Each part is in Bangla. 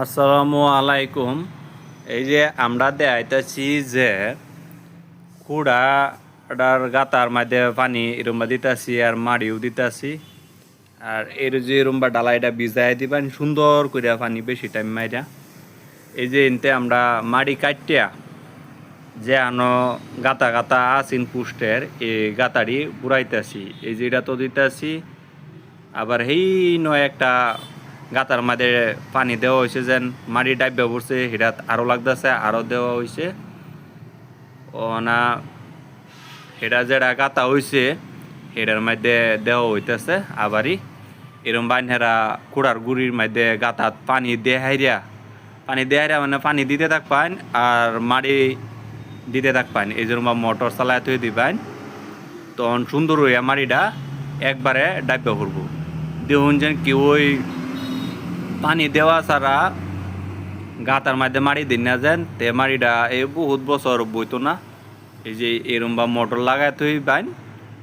আসসালামু আলাইকুম। এই যে আমরা দেখাইতেছি যে কুড়াটার গাতার মধ্যে পানি এরম্বা দিতাছি আর মাড়িও দিতাছি। আর এর যে এরম্বা ডালাইটা ভিজাই দিবেন, সুন্দর করিয়া পানি বেশি টাইম মাইরা। এই যে এনতে আমরা মাড়ি কাটিয়া যে আনো গাতা গাতা আসিন পুষ্টের, এই গাতাড়ি বুড়াইতেছি। এই যে এটা তো দিতেছি, আবার সেই নয় একটা গাতার মাঝে পানি দেওয়া হয়েছে যেন মাটি ডাইবা পড়ছে, হিরাত আরও লাগতেছে, আরও দেওয়া হয়েছে। ও না যেটা গাতা হয়েছে সেটার মধ্যে দেওয়া হইতেছে আবারই। এরম বাইনেরা কুড়ার গুড়ির মধ্যে গাতাত পানি দিয়ে হাইরিয়া পানি দিয়ে হাইরিয়া মানে পানি দিতে থাকবেন আর মাড়ি দিতে থাকবেন এই জন্য মোটর চালায় তুই দিবেন তখন সুন্দর হইয়া মাড়িটা একবারে ডাইবা পড়ব দেখুন যেন কেউ ওই পানি দেওয়া ছাড়া গাতার মধ্যে মারি দিন না যেন। তে মারিটা এই বহুত বছর বইতো না। এই যে এরম বা মোটর লাগাই তুই বাইন,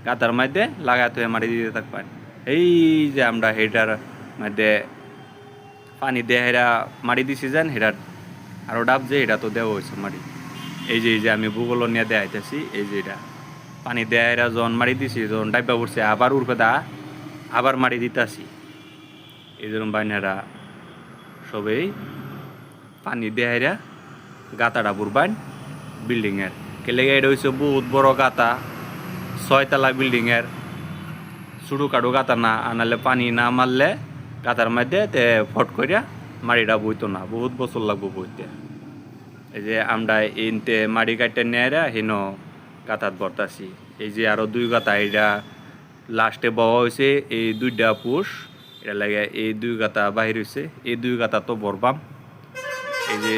গাতার মধ্যে লাগাই তুই মারি দিতে থাকবেন এই যে আমরা হেটার মধ্যে পানি দিয়ে হেরা মারি দিছি যেন, হেটার আরও ডাব যে এটা তো দেওয়া হয়েছে মারি এই যে এই যে আমি ভূগোল নিয়ে দেখাইতেছি, এই যে এটা। পানি দেয়া এরা জন মারি দিছি জন ডাইবা উঠছে আবার উঠবে দা, আবার মারি দিতাছি। এই জন্য বাইনারা সবেই পানি দেহাইরা গাতাটা বুরবান বিল্ডিংয়ের। কেলেগে এটা হচ্ছে বহুত বড় গাতা, ছয়তলা বিল্ডিংয়ের। কাটো গাতা না আনালে পানি না মারলে গাতার মধ্যে তে ফট করিয়া মাড়িটা বইতো না, বহুত বছর লাগবো বইতে। এই যে আমরা ইনতে মাড়ি কাটতে নেয়রা হিন গাতাত বর্তাছি। এই যে আরও দুই গাতা এটা লাস্টে বওয়া হয়েছে এই দুইটা পুষ। এটা লাগে এই দুই গাতা বাহির হয়েছে এই দুই গাতা তো বরবাম। এই যে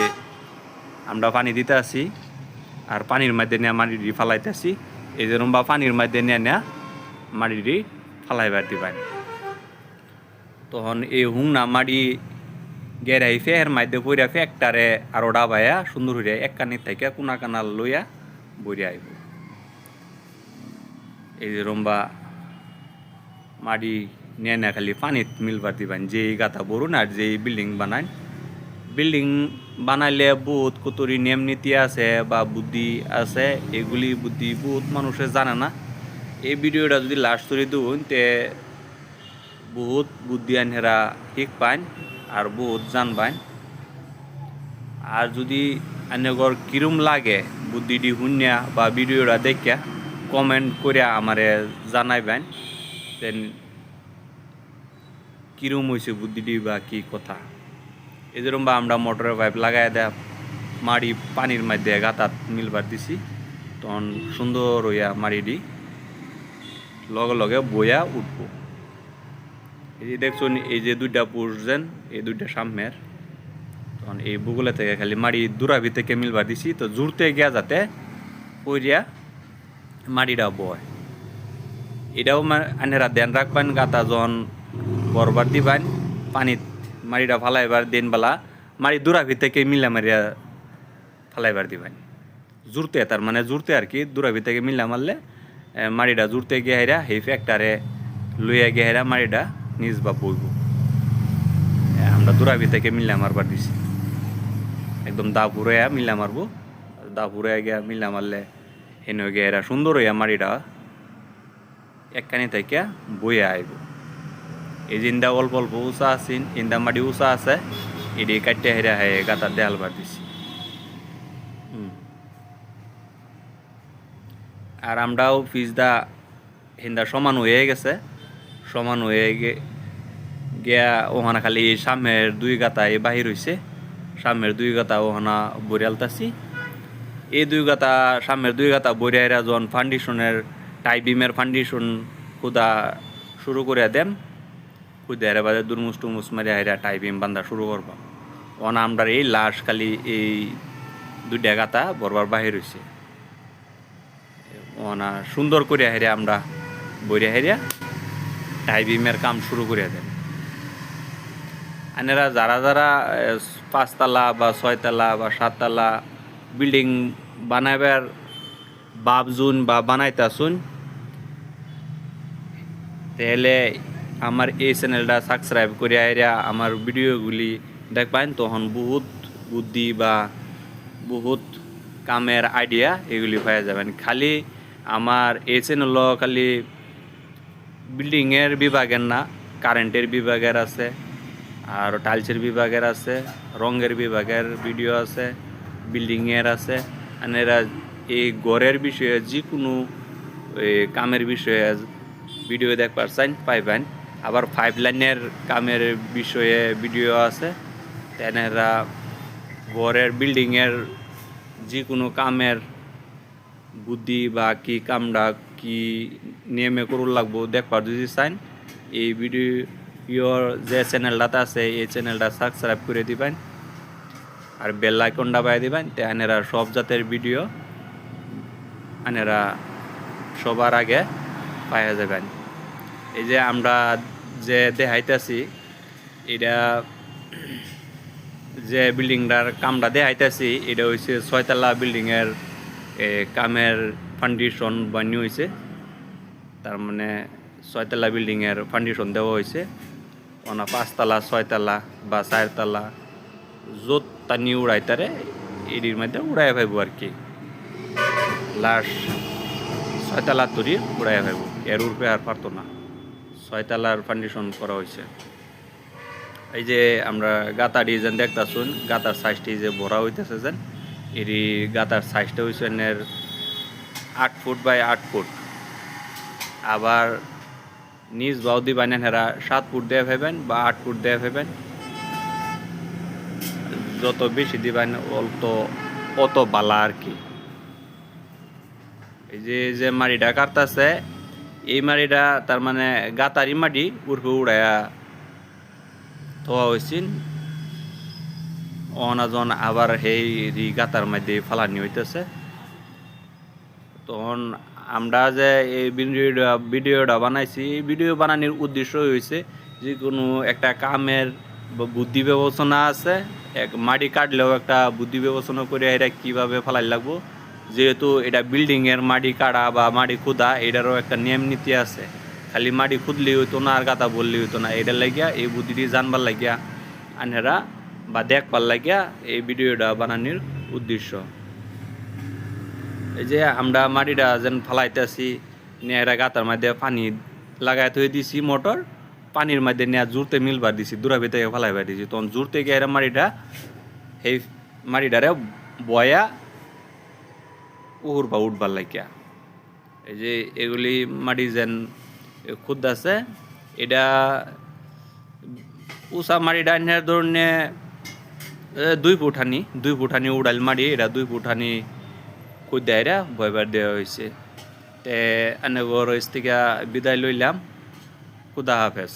আমরা পানি দিতে আসি আর পানির মধ্যে নিয়ে মাটিটি ফালাইতেছি এই যে রুম্বা পানির মধ্যে নিয়ে নেয়া মাটিটি ফালাইবার দিবেন তখন এই হুংনা মাটি গেরাই ফের মধ্যে পইরা ফেকটারে আরও ডাবাইয়া সুন্দর হইয়া এক কানি থেকে কোনা কানাল লইয়া বইরে আইব। এই যে রম্বা মাটি নিয়ে না খালি পানিত মিলবার দিবেন যেই গাথা বরুন আর যেই বিল্ডিং বানান বিল্ডিং বানাইলে বহুত কতরি নিয়ম নীতি আছে বা বুদ্ধি আছে, এগুলি বুদ্ধি বহুত মানুষে জানে না। এই ভিডিওটা যদি লাস্ট করে দিন তে বহুত বুদ্ধি আনহেরা শিখ পাইন আর বহুত জান পাইন। আর যদি আনগর কিরম লাগে বুদ্ধিটি শুনিয়া বা ভিডিওটা দেখিয়া কমেন্ট করে আমারে জানাইবেন। দেন কিরম হয়েছে বুদ্ধিটি বা কি কথা? এরকম বা আমরা মোটরের পাইপ লাগাই দেয়া, মাড়ি পানির মধ্যে গাতাত মিলবার দিছি, তখন সুন্দর হইয়া মাড়িটি লগে লগে বইয়া উঠবো। এই যে দেখছুন, এই যে দুইটা পুরুষ যেন, এই দুইটা সামনের তখন এই বুগলে থেকে খালি মাড়ি দূরাভি থেকে মিলবার দিছি, তো জুড়তে গিয়া যাতে পইরিয়া মাড়িটা বয়। এটাও আনেরা ধ্যান রাখবেন, গাতা যখন বরবার দিবেন পানিত মাড়িটা ফালাইবার দিন বেলা মাড়ি দূরাভি থেকে মিলা মারিয়া ফালাইবার দিবেন। জুড়তে তার মানে জুড়তে আর কি দূরাভি থেকে মিলা মারলে এ, মাড়িটা জুড়তে গিয়ে হেরা সেই ফ্যাক্টারে লইয়া গিয়ে হেরা মাড়িটা নিজ বা বইব। আমরা দূরাভি থেকে মিলা মারবার দিছি। একদম দা পুরাইয়া মিলা মারবো। দা পুরাইয়া গিয়া মিলা মারলে হেন গিয়ে এরা সুন্দর হইয়া মাড়িটা একখানি থেকে বইয়া আইব। এই অল্প অল্প উঁচা আছেন ইন্দা মাটি উঁচা আছে এটি কাটতে হেরা হে গাতার দেয়াল বার দিছি। আর আমরাও পিসদা হিন্দা সমান হয়ে গেছে সমান হয়ে গে গিয়া ওখানে খালি সামনের দুই গাতা এই বাহির হইছে সামনের দুই গাতা ওখানা বরিয়ালতাছি এই দুই গাতা সামনের দুই গাতা বরিয়াইরা যখন ফাউন্ডেশনের টাইবিমের ফাউন্ডেশন খুদা শুরু করে দেন খুদার বাদে দুরমুস টুমুস মারি হাইরা টাইবিম বান্ধা শুরু করবা। অন আমরা এই লাশ খালি এই দুইটা গাতা বরবার বাহির হইছে। ওনা সুন্দর করে হেরে আমরা বইরে হেরিয়া টাইবিমের কাম শুরু করে দেন। আনেরা যারা যারা পাঁচতলা বা ছয়তলা বা সাততলা বিল্ডিং বানাইবার বাবজুন বা বানাইতাছুন তাহলে আমার এই চ্যানেলটা সাবস্ক্রাইব করে আইরা আমার ভিডিওগুলি দেখবেন, তখন বহুত বুদ্ধি বা বহুত কামের আইডিয়া এগুলি পাওয়া যাবেন। খালি আমার এই চ্যানেল খালি বিল্ডিংয়ের বিভাগের না কারেন্টের বিভাগের আছে, আর টাইলসের বিভাগের আছে, রঙের বিভাগের ভিডিও আছে বিল্ডিংয়ের আছে এরা এই ঘরের বিষয়ে যে কোনো কামের বিষয়ে ভিডিও দেখবার চাইন পাইবেন। আবার ফাইভ লাইনের কামের বিষয়ে ভিডিও আছে। তেনারা ঘরের বিল্ডিংয়ের যে কোনো কামের বুদ্ধি বা কি কামটা কি নিয়মে করুন লাগবো, দেখবার যদি চাইন এই ভিডিওর যে চ্যানেলটাতে আছে, এই চ্যানেলটা সাবস্ক্রাইব করে দিবেন। আর বেল আইকনটা বাই দিবেন, তে সব জাতের ভিডিও আনেরা সবার আগে পাওয়া যাবেন। এই যে আমরা যে দেখাইতেছি, এটা যে বিল্ডিংটার কামটা দেখাইতেছি, এটা হচ্ছে ছয়তলা বিল্ডিংয়ের কামের ফাউন্ডেশন বানিয়ে হয়েছে তার মানে ছয়তলা বিল্ডিংয়ের ফাউন্ডেশন দেওয়া হয়েছে ওনা পাঁচতলা, ছয়তলা বা চারতলা য'ত টানি উড়াই তারে, এটির মধ্যে উড়াই ভাইব আর কি। লাস্ট ছয়তলা তৈরি উড়াই ভাইব এর উর্পে আর পারতো না। ছয়তলার ফাউন্ডেশন করা হয়েছে। এই যে আমরা গাতা ডিজাইন দেখতাছুন, গাতার সাইজটি যে ভরা হইতেছে যেন, এরই গাতার সাইজটা হয়েছে এর আট ফুট বাই আট ফুট। আবার নিজ বাউদি বানান হেরা সাত ফুট দেয়া ভেবেন বা আট ফুট দেয়া ভেবেন যত বেশি দিবেন, অল্প অত বালা আর কি। এই যে যে মাড়িটা কাটতাছে এই মাড়িটা তার মানে গাতারি মাটি উর্ফে উড়াইয়া থোয়া হয়েছিল অনাজন আবার সেই গাতার মধ্যে ফালানি হইতেছে। তখন আমরা যে এই ভিডিওটা ভিডিওটা বানাইছি, এই ভিডিও বানানোর উদ্দেশ্য হয়েছে যে কোনো একটা কামের বুদ্ধি বিবেচনা আছে, এক মাটি কাটলেও একটা বুদ্ধি বিবেচনা করে এটা কীভাবে ফেলাই লাগবো যেহেতু এটা বিল্ডিংয়ের মাটি কাটা বা মাটি খুদা, এটারও একটা নিয়ম নীতি আছে। খালি মাটি খুদলেই হইতো না আর গাতা বললেই হইতো না। এটার লাগিয়া, এই বুদ্ধিটি জানবার লাগিয়া আনেরা বা দেখবার লাগিয়া এই ভিডিওটা বানানোর উদ্দেশ্য। এই যে আমরা মাটিটা যেন ফালাইতেছি, নিয়ে এরা গাতার মধ্যে পানি লাগাই থই দিছি, মোটর পানির মধ্যে নিয়ে জোরতে মিলবার দিছি দূরাবে থেকে ফালাইবার দিছি। তখন জোরতে গিয়ে মাটিটা সেই মাটিটারে বয়া উহুর বা উঠবার লাগিয়া এই যে এগুলি মাটি যেন খুদ আছে, এটা উষা মাটি ডাইনের ধরনে দুই ফুটানি দুই ফুটানি উড়াল মারি এটা দুই ফুটানি খুদ দেয়রা বয়বার দেওয়া হয়েছে তে আনে বড় থেকে বিদায় লইলাম। খুদা হাফেজ।